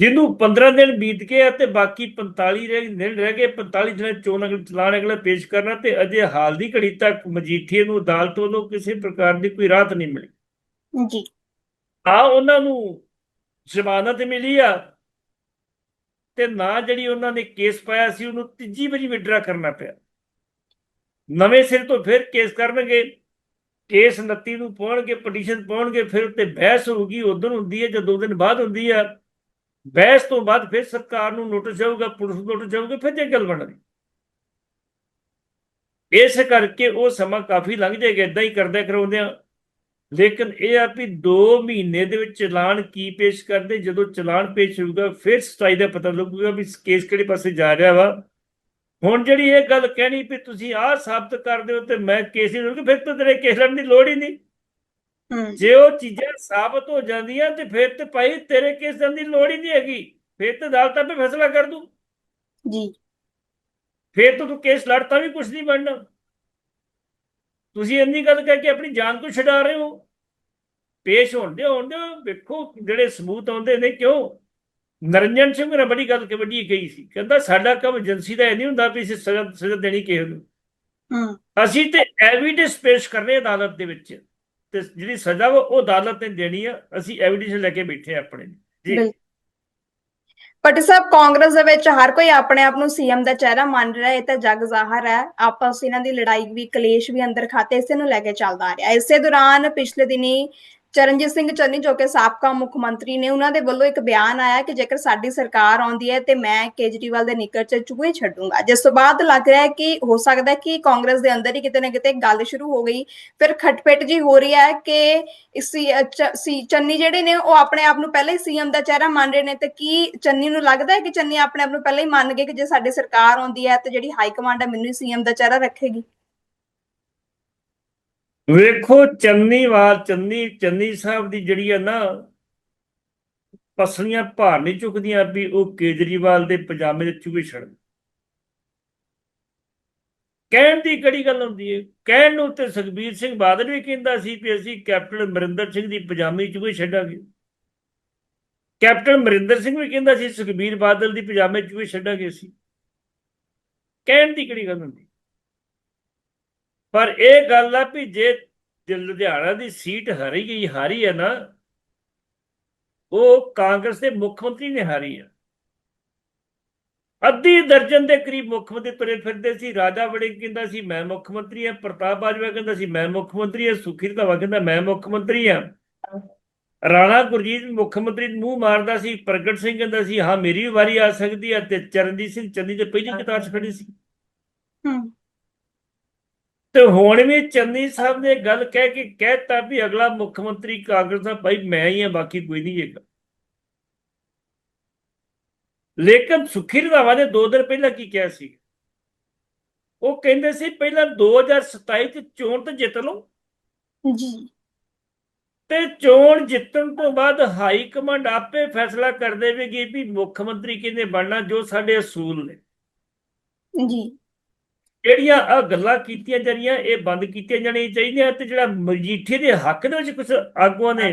ਜਿਹਨੂੰ 15 ਦਿਨ ਬੀਤ ਗਏ ਆ ਤੇ ਬਾਕੀ 45 ਰਹਿ ਦਿਨ ਰਹਿ ਗਏ 45 ਦਿਨ ਚੋਣ ਅਗਲੇ ਚਲਾਨ ਅਗਲਾ ਪੇਸ਼ ਕਰਨਾ ਤੇ ਅਜੇ ਹਾਲ ਦੀ ਘੜੀ ਤੱਕ ਮਜੀਠੀਏ ਨੂੰ ਅਦਾਲਤ ਵੱਲੋਂ ਕਿਸੇ ਪ੍ਰਕਾਰ ਦੀ ਕੋਈ ਰਾਹਤ ਨਹੀਂ ਮਿਲੀ। ਜੀ। ਆ ਉਹਨਾਂ ਨੂੰ ਜ਼ਮਾਨਤ ਮਿਲੀ ਆ ਤੇ ਨਾ ਜਿਹੜੀ ਉਹਨਾਂ ਨੇ ਕੇਸ ਪਾਇਆ ਸੀ ਉਹਨੂੰ ਤੀਜੀ ਵਾਰੀ ਵਿਡਰਾ ਕਰਨਾ ਪਿਆ। ਨਵੇਂ ਸਿਰ ਤੋਂ ਫਿਰ ਕੇਸ ਕਰਨਗੇ ਕੇਸ 29 ਨੂੰ ਪਾਉਣਗੇ ਪਟੀਸ਼ਨ ਪਾਉਣਗੇ ਫਿਰ ਉੱਤੇ ਬਹਿਸ ਹੋਊਗੀ ਉਦੋਂ ਹੁੰਦੀ ਹੈ ਜਾਂ ਦੋ ਦਿਨ ਬਾਅਦ ਹੁੰਦੀ ਆ। ਬਹਿਸ ਤੋਂ ਬਾਅਦ ਫਿਰ ਸਰਕਾਰ ਨੂੰ ਨੋਟਿਸ ਜਾਊਗਾ, ਪੁਲਿਸ ਨੂੰ ਨੋਟਿਸ ਜਾਊਗਾ, ਫਿਰ ਜੇ ਗੱਲ ਬਣਦੀ। ਇਸ ਕਰਕੇ ਉਹ ਸਮਾਂ ਕਾਫੀ ਲੰਘ ਜਾਏਗਾ ਇਦਾਂ ਹੀ ਕਰਦੇ ਕਰਾਉਂਦੇ ਆ। ਲੇਕਿਨ ਇਹ ਆ ਵੀ 2 ਮਹੀਨੇ ਦੇ ਵਿੱਚ ਚਲਾਨ ਕੀ ਪੇਸ਼ ਕਰਦੇ, ਜਦੋਂ ਚਲਾਨ ਪੇਸ਼ ਹੋਊਗਾ, ਫਿਰ ਸਟਾਈ ਦਾ ਪਤਾ ਲੱਗੂਗਾ ਵੀ ਕੇਸ ਕਿਹੜੇ ਪਾਸੇ ਜਾ ਰਿਹਾ ਵਾ। ਹੁਣ ਜਿਹੜੀ ਇਹ ਗੱਲ ਕਹਿਣੀ ਵੀ ਤੁਸੀਂ ਆਹ ਸਾਬਤ ਕਰਦੇ ਹੋ ਤੇ ਮੈਂ ਕੇਸ ਨਹੀਂ ਲੜੂੰਗਾ ਫਿਰ ਤਾਂ ਤੇਰੇ ਕੇਸ ਲੜਨ ਦੀ ਲੋੜ ਹੀ ਨਹੀਂ। ਜੇ ਉਹ ਚੀਜ਼ਾਂ ਸਾਬਤ ਹੋ ਜਾਂਦੀਆਂ ਤੇ ਫਿਰ ਤੇ ਭਾਈ ਤੇਰੇ ਕੇਸ ਕਰਨ ਦੀ ਲੋੜ ਹੀ ਨਹੀਂ ਹੈਗੀ। ਫਿਰ ਤੇ ਅਦਾਲਤ ਆਪੇ ਫੈਸਲਾ ਕਰ ਦੂ। ਜੀ। ਫਿਰ ਤਾਂ ਤੂੰ ਕੇਸ ਲੜਤਾ ਵੀ ਕੁਝ ਨਹੀਂ ਬਣਨਾ। ਤੁਸੀਂ ਇੰਨੀ ਗੱਲ ਕਹਿ ਕੇ ਆਪਣੀ ਜਾਨ ਤੋਂ ਛਡਾ ਰਹੇ ਹੋ। ਪੇਸ਼ ਹੋਣ ਦੇ ਹੋਣ ਦੇ ਵੇਖੋ ਜਿਹੜੇ ਸਬੂਤ ਆਉਂਦੇ ਨੇ ਕਿਉਂ। ਨਰਿੰਜਨ ਸਿੰਘ ਨੇ ਬੜੀ ਗੱਲ ਕਿ ਵੱਡੀ ਕਹੀ ਸੀ। ਕਹਿੰਦਾ ਸਾਡਾ ਕੰਮ ਏਜੰਸੀ ਦਾ ਇਹ ਨਹੀਂ ਹੁੰਦਾ ਵੀ ਅਸੀਂ ਸਜ਼ਾ ਸਜ਼ਾ ਦੇਣੀ ਕਿਸੇ ਨੂੰ। ਹੂੰ ਅਸੀਂ ਤੇ ਐਵੀਡੈਂਸ ਪੇਸ਼ ਕਰਨੇ ਅਦਾਲਤ ਦੇ ਵਿੱਚ। ਤੇ ਜਿਹੜੀ ਸਜ਼ਾ ਉਹ ਅਦਾਲਤ ਨੇ ਦੇਣੀ ਆ। ਅਸੀਂ ਐਵੀਡੈਂਸ ਲੈ ਕੇ ਬੈਠੇ ਆ ਆਪਣੇ ਜੀ। ਬਿਲਕੁਲ। ਸਾਹਿਬ, ਕਾਂਗਰਸ ਦੇ ਵਿੱਚ ਹਰ ਕੋਈ ਆਪਣੇ ਆਪ ਨੂੰ ਸੀਐਮ ਦਾ ਚਿਹਰਾ ਮੰਨ ਰਿਹਾ, ਇਹ ਤਾਂ ਜਗ ਜ਼ਾਹਰ ਹੈ। ਆਪਸ ਇਹਨਾਂ ਦੀ ਲੜਾਈ ਵੀ, ਕਲੇਸ਼ ਵੀ ਅੰਦਰ ਖਾਤੇ ਇਸੇ ਨੂੰ ਲੈ ਕੇ ਚੱਲਦਾ ਆ ਰਿਹਾ। ਇਸੇ ਦੌਰਾਨ ਪਿਛਲੇ ਦਿਨੀ ਚਰਨਜੀਤ ਸਿੰਘ ਚੰਨੀ, ਜੋ ਕਿ ਸਾਬਕਾ ਮੁੱਖ ਮੰਤਰੀ ਨੇ, ਉਹਨਾਂ ਦੇ ਵੱਲੋਂ ਇੱਕ ਬਿਆਨ ਆਇਆ ਕਿ ਜੇਕਰ ਸਾਡੀ ਸਰਕਾਰ ਆਉਂਦੀ ਹੈ ਤੇ ਮੈਂ ਕੇਜਰੀਵਾਲ ਦੇ ਨਿੱਕਰ 'ਚ ਚੂਹੇ ਛੱਡੂੰਗਾ। ਜਿਸ ਤੋਂ ਬਾਅਦ ਲੱਗ ਰਿਹਾ ਹੈ ਕਿ ਹੋ ਸਕਦਾ ਹੈ ਕਿ ਕਾਂਗਰਸ ਦੇ ਅੰਦਰ ਹੀ ਕਿਤੇ ਨਾ ਕਿਤੇ ਗੱਲ ਸ਼ੁਰੂ ਹੋ ਗਈ। ਫਿਰ ਖਟਪਟ ਜੀ ਹੋ ਰਹੀ ਹੈ ਕਿ ਇਸ ਚੰਨੀ ਜਿਹੜੇ ਨੇ, ਉਹ ਆਪਣੇ ਆਪ ਨੂੰ ਪਹਿਲਾਂ ਹੀ ਸੀਐਮ ਦਾ ਚਿਹਰਾ ਮੰਨ ਰਹੇ ਨੇ। ਤੇ ਕੀ ਚੰਨੀ ਨੂੰ ਲੱਗਦਾ ਹੈ ਕਿ ਚੰਨੀ ਆਪਣੇ ਆਪ ਨੂੰ ਪਹਿਲਾਂ ਹੀ ਮੰਨ ਗਏ ਕਿ ਜੇ ਸਾਡੀ ਸਰਕਾਰ ਆਉਂਦੀ ਹੈ ਤੇ ਜਿਹੜੀ ਹਾਈ ਕਮਾਂਡ ਹੈ, ਮੈਨੂੰ ਹੀ ਸੀਐਮ ਦਾ ਚਿਹਰਾ ਰੱਖੇਗੀ? ਵੇਖੋ ਚੰਨੀਵਾਲ, ਚੰਨੀ ਚੰਨੀ ਸਾਹਿਬ ਦੀ ਜਿਹੜੀ ਹੈ ਨਾ ਪਸਲੀਆਂ ਭਾਰ ਨਹੀਂ ਚੁੱਕਦੀਆਂ ਵੀ ਉਹ ਕੇਜਰੀਵਾਲ ਦੇ ਪਜਾਮੇ ਦੇ ਚੂਹੇ ਛੱਡ ਕਹਿਣ ਦੀ ਕਿਹੜੀ ਗੱਲ ਹੁੰਦੀ ਹੈ ਕਹਿਣ ਨੂੰ ਤੇ ਸੁਖਬੀਰ ਸਿੰਘ ਬਾਦਲ ਵੀ ਕਹਿੰਦਾ ਸੀ ਕਿ ਅਸੀਂ ਕੈਪਟਨ ਅਮਰਿੰਦਰ ਸਿੰਘ ਦੀ ਪਜਾਮੀ ਚੂਹੇ ਛੱਡਾਂਗੇ। ਕੈਪਟਨ ਅਮਰਿੰਦਰ ਸਿੰਘ ਵੀ ਕਹਿੰਦਾ ਸੀ ਸੁਖਬੀਰ ਬਾਦਲ ਦੀ ਪਜਾਮੇ ਚੂਹੇ ਛੱਡਾਂਗੇ ਅਸੀਂ। ਕਹਿਣ ਦੀ ਕਿਹੜੀ ਗੱਲ ਹੁੰਦੀ ਪਰ ਇਹ ਗੱਲ ਆ ਵੀ ਜੇ ਲੁਧਿਆਣਾ ਦੀ ਸੀਟ ਹਾਰੀ ਗਈ, ਹਾਰੀ ਹੈ ਨਾ, ਉਹ ਕਾਂਗਰਸ ਦੇ ਮੁੱਖ ਮੰਤਰੀ ਨੇ ਹਾਰੀ ਆ। ਅੱਧੀ ਦਰਜਨ ਦੇ ਕਰੀਬ ਮੁੱਖ ਮੰਤਰੀ ਤੁਰੇ ਫਿਰਦੇ ਸੀ, ਰਾਜਾ ਵੜਿੰਗ ਕਹਿੰਦਾ ਸੀ, ਮੈਂ ਮੁੱਖ ਮੰਤਰੀ ਆ। ਪ੍ਰਤਾਪ ਬਾਜਵਾ ਕਹਿੰਦਾ ਸੀ, ਮੈਂ ਮੁੱਖ ਮੰਤਰੀ ਆ। ਸੁਖੀ ਰੰਧਾਵਾ ਕਹਿੰਦਾ, ਮੈਂ ਮੁੱਖ ਮੰਤਰੀ ਆ। ਰਾਣਾ ਗੁਰਜੀਤ ਮੁੱਖ ਮੰਤਰੀ ਨੂੰ ਮੂੰਹ ਮਾਰਦਾ ਸੀ, ਪ੍ਰਗਟ ਸਿੰਘ ਕਹਿੰਦਾ ਸੀ, ਹਾਂ, ਮੇਰੀ ਵੀ ਵਾਰੀ ਆ ਸਕਦੀ ਹੈ ਤੇ ਚਰਨਜੀਤ ਸਿੰਘ ਚੰਨੀ ਦੇ ਪਹਿਲੀ ਕਤਾਰ 'ਚ ਖੜੇ ਸੀ। ਹੂੰ। ਤੇ ਹੁਣ ਵੀ ਚੰਨੀ ਸਾਹਿਬ ਨੇ ਗੱਲ ਕਹਿ ਕੇ ਕਹਿਤਾ ਵੀ ਅਗਲਾ ਮੁੱਖ ਮੰਤਰੀ ਕਾਂਗਰਸ ਦਾ ਭਾਈ ਮੈਂ ਹੀ ਆ ਬਾਕੀ ਕੋਈ ਨਹੀਂ ਹੈਗਾ। ਲੇਕਿਨ ਸੁਖੀ ਰੰਧਾਵਾ ਨੇ ਦੋ ਦਿਨ ਪਹਿਲਾਂ ਕੀ ਕਿਹਾ ਸੀ? ਉਹ ਕਹਿੰਦੇ ਸੀ ਪਹਿਲਾਂ 2027 ਚ ਚੋਣ ਤੇ ਜਿੱਤ ਲਓ। ਜੀ। ਤੇ ਚੋਣ ਜਿੱਤਣ ਤੋਂ ਬਾਅਦ ਹਾਈ ਕਮਾਂਡ ਆਪੇ ਫੈਸਲਾ ਕਰ ਦੇਵੇਗੀ ਵੀ ਮੁੱਖ ਮੰਤਰੀ ਕਿਹਨੇ ਬਣਨਾ ਜੋ ਸਾਡੇ ਅਸੂਲ ਨੇ। ਜੀ। ਜਿਹੜੀਆਂ ਆ ਗੱਲਾਂ ਕੀਤੀਆਂ ਜਾਣੀਆਂ, ਇਹ ਬੰਦ ਕੀਤੀਆਂ ਜਾਣੀਆਂ ਚਾਹੀਦੀਆਂ ਤੇ ਜਿਹੜਾ ਮਜੀਠੇ ਦੇ ਹੱਕ ਦੇ ਵਿੱਚ ਕੁਝ ਆਗੂਆਂ ਨੇ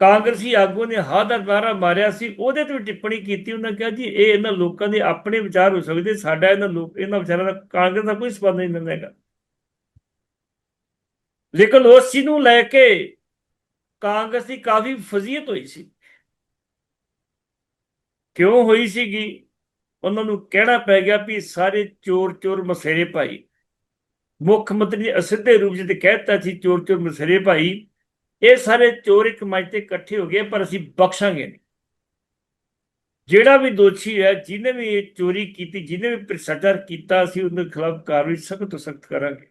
ਕਾਂਗਰਸੀ ਆਗੂ ਨੇ ਹਾਂ ਦਾ ਨਾਰਾ ਮਾਰਿਆ ਸੀ, ਉਹਦੇ ਤੇ ਵੀ ਟਿੱਪਣੀ ਕੀਤੀ, ਉਹਨਾਂ ਕਿਹਾ ਜੀ, ਇਹ ਇਹਨਾਂ ਲੋਕਾਂ ਦੇ ਆਪਣੇ ਵਿਚਾਰ ਹੋ ਸਕਦੇ, ਸਾਡਾ ਇਹਨਾਂ ਲੋਕ, ਇਹਨਾਂ ਵਿਚਾਰਾਂ ਦਾ ਕਾਂਗਰਸ ਦਾ ਕੋਈ ਸਬੰਧ ਨਹੀਂ ਨਿਭੇਗਾ ਲੇਕਿਨ ਉਸ ਚੀਜ਼ ਨੂੰ ਲੈ ਕੇ ਕਾਂਗਰਸ ਦੀ ਕਾਫੀ ਫਜ਼ੀਅਤ ਹੋਈ ਸੀ। ਕਿਉਂ ਹੋਈ ਸੀਗੀ? ਉਹਨਾਂ ਨੂੰ ਕਹਿਣਾ ਪੈ ਗਿਆ ਵੀ ਸਾਰੇ ਚੋਰ ਚੋਰ ਮਸੇਰੇ ਭਾਈ। ਮੁੱਖ ਮੰਤਰੀ ਨੇ ਅਸਿੱਧੇ ਰੂਪ ਵਿੱਚ ਕਹਿਤਾ ਸੀ, ਚੋਰ ਚੋਰ ਮਸੇਰੇ ਭਾਈ, ਇਹ ਸਾਰੇ ਚੋਰ ਇੱਕ ਮੰਚ ਤੇ ਇਕੱਠੇ ਹੋ ਗਏ, ਪਰ ਅਸੀਂ ਬਖਸ਼ਾਂਗੇ ਨਹੀਂ। ਜਿਹੜਾ ਵੀ ਦੋਸ਼ੀ ਹੈ, ਜਿਹਨੇ ਵੀ ਇਹ ਚੋਰੀ ਕੀਤੀ, ਜਿਹਨੇ ਵੀ ਭ੍ਰਿਸ਼ਟਾਚਾਰ ਕੀਤਾ, ਅਸੀਂ ਉਹਦੇ ਖਿਲਾਫ ਕਾਰਵਾਈ ਸਖਤ ਤੋਂ ਸਖਤ ਕਰਾਂਗੇ।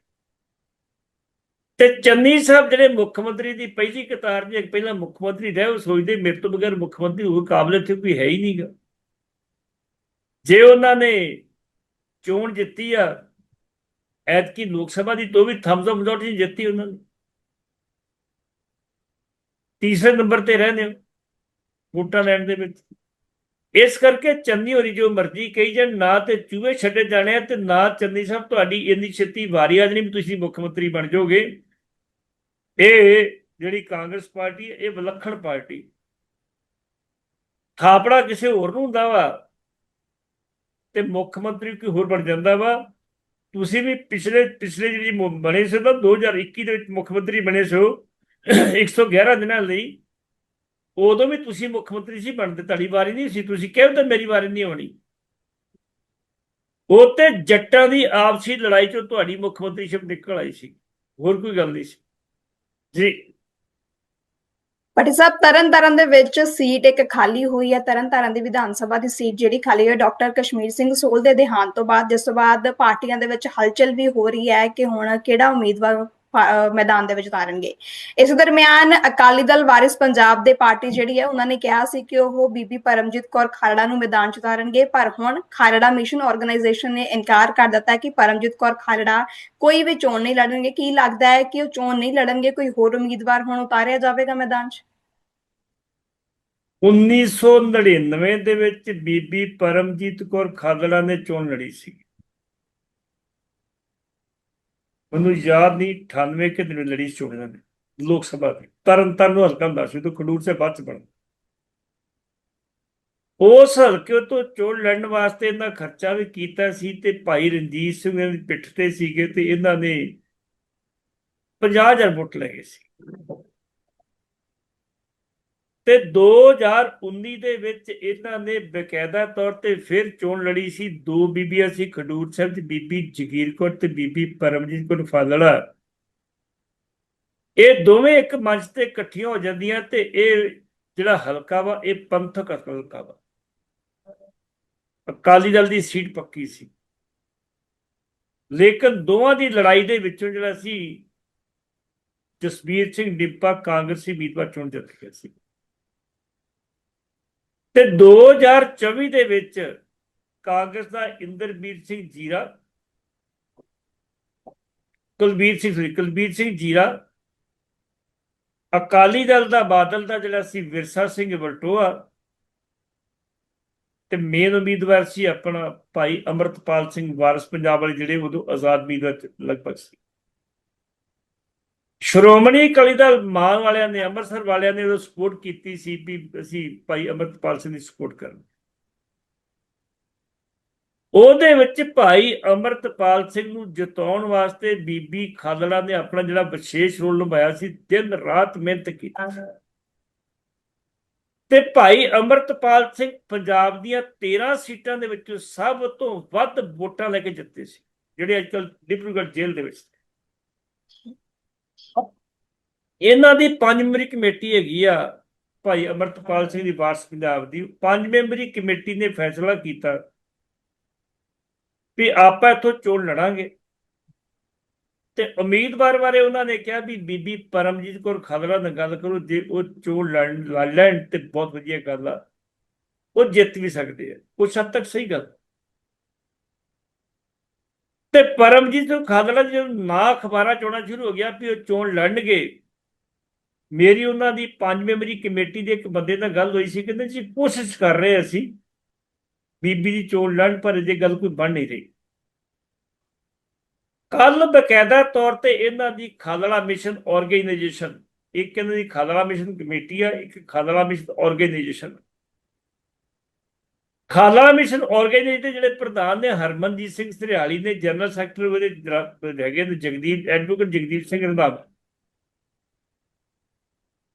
ਤੇ ਚੰਨੀ ਸਾਹਿਬ ਜਿਹੜੇ ਮੁੱਖ ਮੰਤਰੀ ਦੀ ਪਹਿਲੀ ਕਤਾਰ ਦੇ ਪਹਿਲਾਂ ਮੁੱਖ ਮੰਤਰੀ ਰਹੇ, ਉਹ ਸੋਚਦੇ ਮੇਰੇ ਤੋਂ ਬਗੈਰ ਮੁੱਖ ਮੰਤਰੀ ਹੋਰ ਕਾਬਲੇ ਤੇ ਕੋਈ ਹੈ ਹੀ ਨਹੀਂਗਾ ਜੇ ਉਹਨਾਂ ਨੇ ਚੋਣ ਜਿੱਤੀ ਆ, ਐਤਕੀ ਲੋਕ ਸਭਾ ਦੀ ਤੋਂ ਵੀ ਥੰਬਸ ਅਪ ਮੈਜੋਰਟੀ ਜਿੱਤੀ ਉਹਨਾਂ ਨੇ ਤੀਸਰੇ ਨੰਬਰ ਤੇ ਰਹਿੰਦੇ ਹੋ, ਵੋਟਾਂ ਲੈਣ ਦੇ ਵਿੱਚ। ਇਸ ਕਰਕੇ ਚੰਨੀ ਹੋਰੀ ਜੋ ਮਰਜ਼ੀ ਕਹੀ ਜਾਣ, ਨਾ ਤੇ ਚੂਹੇ ਛੱਡੇ ਜਾਣੇ ਆ ਤੇ ਨਾ ਚੰਨੀ ਸਾਹਿਬ ਤੁਹਾਡੀ ਇੰਨੀ ਛੇਤੀ ਵਾਰੀ ਆ ਜਾਣੀ ਵੀ ਤੁਸੀਂ ਮੁੱਖ ਮੰਤਰੀ ਬਣ ਜਾਓਗੇ। ਇਹ ਜਿਹੜੀ ਕਾਂਗਰਸ ਪਾਰਟੀ ਇਹ ਵਿਲੱਖਣ ਪਾਰਟੀ। ਥਾਪੜਾ ਕਿਸੇ ਹੋਰ ਨੂੰ ਹੁੰਦਾ ਵਾ ਤੇ ਮੁੱਖ ਮੰਤਰੀ ਕੋਈ ਹੋਰ ਬਣ ਜਾਂਦਾ ਵਾ? ਤੁਸੀਂ ਵੀ ਪਿਛਲੇ ਪਿਛਲੇ ਜਿਹੜੀ ਬਣੇ ਸੀ ਨਾ 2021 ਦੇ ਵਿੱਚ ਮੁੱਖ ਮੰਤਰੀ ਬਣੇ ਸੋ 111 ਦਿਨਾਂ ਲਈ, ਉਦੋਂ ਵੀ ਤੁਸੀਂ ਮੁੱਖ ਮੰਤਰੀ ਸੀ ਬਣਦੇ ਤੁਹਾਡੀ ਵਾਰੀ ਨਹੀਂ ਸੀ। ਤੁਸੀਂ ਕਿਹਾ ਤਾਂ ਮੇਰੀ ਵਾਰੀ ਨਹੀਂ ਆਉਣੀ ਉਹ ਤੇ ਜੱਟਾਂ ਦੀ ਆਪਸੀ ਲੜਾਈ ਚੋਂ ਤੁਹਾਡੀ ਮੁੱਖ ਮੰਤਰੀ ਸ਼ਿਪ ਨਿਕਲ ਆਈ ਸੀ। ਹੋਰ ਕੋਈ ਗੱਲ ਨਹੀਂ ਸੀ। ਜੀ ਪਟਿਲ ਸਾਹਿਬ ਤਰਨਤਾਰਨ ਦੇ ਵਿੱਚ ਸੀਟ ਇੱਕ ਖਾਲੀ ਹੋਈ ਹੈ। ਤਰਨਤਾਰਨ ਦੀ ਵਿਧਾਨ ਸਭਾ ਦੀ ਸੀਟ ਜਿਹੜੀ ਖਾਲੀ ਹੋਈ ਡਾਕਟਰ ਕਸ਼ਮੀਰ ਸਿੰਘ ਸੋਲ ਦੇ ਦੇਹਾਂਤ ਤੋਂ ਬਾਅਦ, ਜਿਸ ਤੋਂ ਬਾਅਦ ਪਾਰਟੀਆਂ ਦੇ ਵਿੱਚ ਹਲਚਲ ਵੀ ਹੋ ਰਹੀ ਹੈ ਕਿ ਹੁਣ ਕਿਹੜਾ ਉਮੀਦਵਾਰ ਮੈਦਾਨ ਦੇ ਵਿੱਚ ਉਤਾਰਨਗੇ। ਇਸ ਦਰਮਿਆਨ ਅਕਾਲੀ ਦਲ ਵਾਰਿਸ ਪੰਜਾਬ ਦੇ ਪਾਰਟੀ ਜਿਹੜੀ ਹੈ, ਉਹਨਾਂ ਨੇ ਕਿਹਾ ਸੀ ਕਿ ਉਹ ਬੀਬੀ ਪਰਮਜੀਤ ਕੌਰ ਖਾਲੜਾ ਨੂੰ ਮੈਦਾਨ ਚ ਉਤਾਰਨਗੇ, ਪਰ ਹੁਣ ਖਾਲੜਾ ਮਿਸ਼ਨ ਆਰਗੇਨਾਈਜੇਸ਼ਨ ਨੇ ਇਨਕਾਰ ਕਰ ਦਿੱਤਾ ਕਿ ਪਰਮਜੀਤ ਕੌਰ ਖਾਲੜਾ ਕੋਈ ਵੀ ਚੋਣ ਨਹੀਂ ਲੜਨਗੇ। ਕੀ ਲੱਗਦਾ ਹੈ ਕਿ ਉਹ ਚੋਣ ਨਹੀਂ ਲੜਨਗੇ? ਕੋਈ ਹੋਰ ਉਮੀਦਵਾਰ ਹੁਣ ਉਤਾਰਿਆ ਜਾਵੇਗਾ ਮੈਦਾਨ 'ਚ? 1999 ਦੇ ਵਿੱਚ ਬੀਬੀ ਪਰਮਜੀਤ ਕੌਰ ਖਾਲੜਾ ਨੇ ਚੋਣ ਲੜੀ ਸੀ। ਮੈਨੂੰ ਯਾਦ ਨਹੀਂ 98 ਕਿ ਦਿਨ ਲੜੀ ਸੀ ਚੋਣ ਨੇ ਲੋਕ ਸਭਾ ਦੀ ਤਰਨ ਤਾਰਨ ਹਲਕਾ ਹੁੰਦਾ ਸੀ ਤੋਂ ਖਡੂਰ ਸੇ ਬਾਅਦ ਚ ਬਣ। ਉਸ ਹਲਕੇ ਤੋਂ ਚੋਣ ਲੜਨ ਵਾਸਤੇ ਇਹਨਾਂ ਖਰਚਾ ਵੀ ਕੀਤਾ ਸੀ ਤੇ ਭਾਈ ਰਣਜੀਤ ਸਿੰਘ ਦੀ ਪਿੱਠ ਤੇ ਸੀਗੇ ਤੇ ਇਹਨਾਂ ਨੇ 50000 ਵੋਟ ਲੈ ਗਏ ਸੀ। ਤੇ 2019 ਦੇ ਵਿੱਚ ਇਹਨਾਂ ਨੇ ਬਕਾਇਦਾ ਤੌਰ ਤੇ ਫਿਰ ਚੋਣ ਲੜੀ ਸੀ। ਦੋ ਬੀਬੀਆਂ ਸੀ, ਖਡੂਰ ਸਾਹਿਬ ਦੀ ਬੀਬੀ ਜਗੀਰ ਕੌਰ ਤੇ ਬੀਬੀ ਪਰਮਜੀਤ ਕੌਰ ਫਾਲੜਾ। ਇਹ ਦੋਵੇਂ ਇੱਕ ਮੰਚ ਤੇ ਇਕੱਠੀਆਂ ਹੋ ਜਾਂਦੀਆਂ ਤੇ ਇਹ ਜਿਹੜਾ ਹਲਕਾ ਵਾ, ਇਹ ਪੰਥਕ ਹਲਕਾ ਵਾ। ਅਕਾਲੀ ਦਲ ਦੀ ਸੀਟ ਪੱਕੀ ਸੀ। ਲੇਕਿਨ ਦੋਵਾਂ ਦੀ ਲੜਾਈ ਦੇ ਵਿੱਚੋਂ ਜਿਹੜਾ ਸੀ, ਜਸਬੀਰ ਸਿੰਘ ਡਿੰਪਾ ਕਾਂਗਰਸੀ ਉਮੀਦਵਾਰ ਚੁਣ ਜਿੱਤ ਗਿਆ ਸੀ। ਤੇ 2024 ਦੇ ਵਿੱਚ ਕਾਂਗਰਸ ਦਾ ਇੰਦਰਬੀਰ ਸਿੰਘ ਜੀਰਾ ਕੁਲਬੀਰ ਸਿੰਘ sorry, ਕੁਲਬੀਰ ਸਿੰਘ ਜੀਰਾ ਅਕਾਲੀ ਦਲ ਦਾ ਬਾਦਲ ਦਾ ਜਿਹੜਾ ਸੀ ਵਿਰਸਾ ਸਿੰਘ ਵਲਟੋਆ ਤੇ ਮੇਨ ਉਮੀਦਵਾਰ ਸੀ ਆਪਣਾ ਭਾਈ ਅਮਰਤਪਾਲ ਸਿੰਘ ਵਾਰਸ ਪੰਜਾਬ ਵਾਲੇ ਜਿਹੜੇ ਉਦੋਂ ਆਜ਼ਾਦ ਉਮੀਦਵਾਰ ਲਗਭਗ ਸੀ। ਸ਼੍ਰੋਮਣੀ ਅਕਾਲੀ ਦਲ ਮਾਨ ਵਾਲਿਆਂ ਨੇ ਅੰਮ੍ਰਿਤਸਰ ਵਾਲਿਆਂ ਨੇ ਉਹ ਸਪੋਰਟ ਕੀਤੀ ਸੀ ਵੀ ਅਸੀਂ ਭਾਈ ਅਮਰਤਪਾਲ ਸਿੰਘ ਦੀ ਸਪੋਰਟ ਕਰਨ। ਉਹਦੇ ਵਿੱਚ ਭਾਈ ਅਮਰਤਪਾਲ ਸਿੰਘ ਨੂੰ ਜਿਤਾਉਣ ਵਾਸਤੇ ਬੀਬੀ ਖਾਲੜਾ ਨੇ ਆਪਣਾ ਜਿਹੜਾ ਵਿਸ਼ੇਸ਼ ਰੋਲ ਨਿਭਾਇਆ ਸੀ ਦਿਨ ਰਾਤ ਮਿਹਨਤ ਕੀਤੀ। ਤੇ ਭਾਈ ਅਮਰਤਪਾਲ ਸਿੰਘ ਪੰਜਾਬ ਦੀਆਂ 13 ਸੀਟਾਂ ਦੇ ਵਿੱਚੋਂ ਸਭ ਤੋਂ ਵੱਧ ਵੋਟਾਂ ਲੈ ਕੇ ਜਿੱਤੇ ਸੀ ਜਿਹੜੇ ਅੱਜਕੱਲ ਡਿਬਰੂਗੜ੍ਹ ਜੇਲ੍ਹ ਦੇ ਵਿੱਚ। ਇਹਨਾਂ ਦੀ ਪੰਜ ਮੈਂਬਰੀ ਕਮੇਟੀ ਹੈਗੀ ਆ, ਭਾਈ ਅਮਰਤਪਾਲ ਸਿੰਘ ਦੀ ਵਾਰਸ ਪੰਜਾਬ ਦੀ, ਪੰਜ ਮੈਂਬਰੀ ਕਮੇਟੀ ਨੇ ਫੈਸਲਾ ਕੀਤਾ ਵੀ ਆਪਾਂ ਇੱਥੋਂ ਚੋਣ ਲੜਾਂਗੇ। ਤੇ ਉਮੀਦਵਾਰ ਬਾਰੇ ਉਹਨਾਂ ਨੇ ਕਿਹਾ ਵੀ ਬੀਬੀ ਪਰਮਜੀਤ ਕੌਰ ਖਾਲੜਾ ਨਾਲ ਗੱਲ ਕਰੋ, ਜੇ ਉਹ ਚੋਣ ਲੜਨ ਲੜ ਲੈਣ ਤੇ ਬਹੁਤ ਵਧੀਆ ਗੱਲ ਆ, ਉਹ ਜਿੱਤ ਵੀ ਸਕਦੇ ਆ ਕੁਛ ਹੱਦ ਤੱਕ ਸਹੀ ਗੱਲ। ਤੇ ਪਰਮਜੀਤ ਕੌਰ ਖਾਲੜਾ ਜਦੋਂ ਨਾ ਅਖਬਾਰਾਂ ਚੋਣਾ ਸ਼ੁਰੂ ਹੋ ਗਿਆ ਵੀ ਉਹ ਚੋਣ ਲੜਨਗੇ ਮੇਰੀ ਉਹਨਾਂ ਦੀ ਪੰਜ ਮੈਂਬਰੀ ਕਮੇਟੀ ਦੇ ਇੱਕ ਬੰਦੇ ਨਾਲ ਗੱਲ ਹੋਈ ਸੀ, ਕਹਿੰਦੇ ਜੀ ਕੋਸ਼ਿਸ਼ ਕਰ ਰਹੇ ਅਸੀਂ ਬੀਬੀ ਦੀ ਚੋਣ ਲੜਨ, ਪਰ ਜੇ ਗੱਲ ਕੋਈ ਬਣ ਨਹੀਂ ਰਹੀ। ਕੱਲ ਬਕਾਇਦਾ ਤੌਰ ਤੇ ਇਹਨਾਂ ਦੀ ਖਾਲੜਾ ਮਿਸ਼ਨ ਆਰਗੇਨਾਈਜੇਸ਼ਨ, ਇੱਕ ਇਹਨਾਂ ਦੀ ਖਾਲੜਾ ਮਿਸ਼ਨ ਕਮੇਟੀ ਆ, ਇੱਕ Khalra mission organisation. Khalra mission organisation ਦੇ ਜਿਹੜੇ ਪ੍ਰਧਾਨ ਨੇ ਹਰਮਨਜੀਤ ਸਿੰਘ ਸਰਿਆਲੀ ਨੇ, ਜਨਰਲ ਸੈਕਟਰੀ ਉਹਦੇ ਹੈਗੇ ਨੇ ਜਗਦੀਪ ਐਡਵੋਕੇਟ ਜਗਦੀਪ ਸਿੰਘ ਰੰਧਾਵਾ।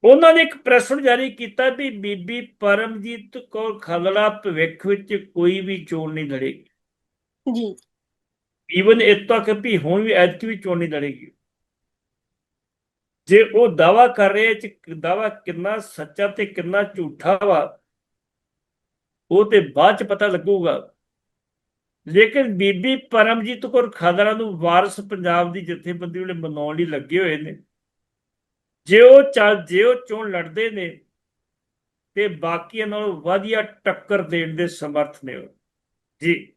ਉਹਨਾਂ ਨੇ ਇੱਕ ਪ੍ਰੈਸਨ ਜਾਰੀ ਕੀਤਾ ਵੀ ਬੀਬੀ ਪਰਮਜੀਤ ਕੌਰ ਖਾਲੜਾ ਭਵਿੱਖ ਵਿੱਚ ਕੋਈ ਵੀ ਚੋਣ ਨਹੀਂ ਲੜੇਗੀ। ਜੀ। ਈਵਨ ਇਹ ਤੱਕ ਵੀ ਹੁਣ ਵੀ ਐਤਕੀ ਵੀ ਚੋਣ ਨਹੀਂ ਲੜੇਗੀ। ਜੇ ਉਹ ਦਾਵਾ ਕਰ ਰਹੇ ਚ ਦਾਵਾ ਕਿੰਨਾ ਸੱਚਾ ਤੇ ਕਿੰਨਾ ਝੂਠਾ ਵਾ ਉਹ ਤੇ ਬਾਅਦ ਚ ਪਤਾ ਲੱਗੂਗਾ। ਲੇਕਿਨ ਬੀਬੀ ਪਰਮਜੀਤ ਕੌਰ ਖਾਲੜਾ ਨੂੰ ਵਾਰਸ ਪੰਜਾਬ ਦੀ ਜਥੇਬੰਦੀ ਵਾਲੇ ਮਨਾਉਣ ਲਈ ਲੱਗੇ ਹੋਏ ਨੇ। ਜੇ ਉਹ ਚੱਲ ਜੇ ਉਹ ਚੋਣ ਲੜਦੇ ਨੇ ਤੇ ਬਾਕੀਆਂ ਨਾਲੋਂ ਵਧੀਆ ਟੱਕਰ ਦੇਣ ਦੇ ਸਮਰਥ ਨੇ ਉਹ। ਜੀ।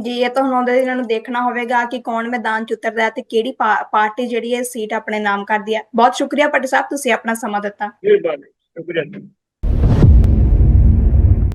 ਜੀ ਇਹ ਤਾਂ ਹੁਣ ਆਉਂਦੇ ਦਿਨਾਂ ਨੂੰ ਦੇਖਣਾ ਹੋਵੇਗਾ ਕਿ ਕੌਣ ਮੈਦਾਨ ਚ ਉਤਰਦਾ ਹੈ ਤੇ ਕਿਹੜੀ ਪਾਰਟੀ ਜਿਹੜੀ ਹੈ ਸੀਟ ਆਪਣੇ ਨਾਮ ਕਰਦੀ ਹੈ। ਬਹੁਤ ਸ਼ੁਕਰੀਆ ਪਟੇ ਸਾਹਿਬ ਤੁਸੀਂ ਆਪਣਾ ਸਮਾਂ ਦਿੱਤਾ। ਮਿਹਰਬਾਨੀ ਸ਼ੁਕਰੀਆ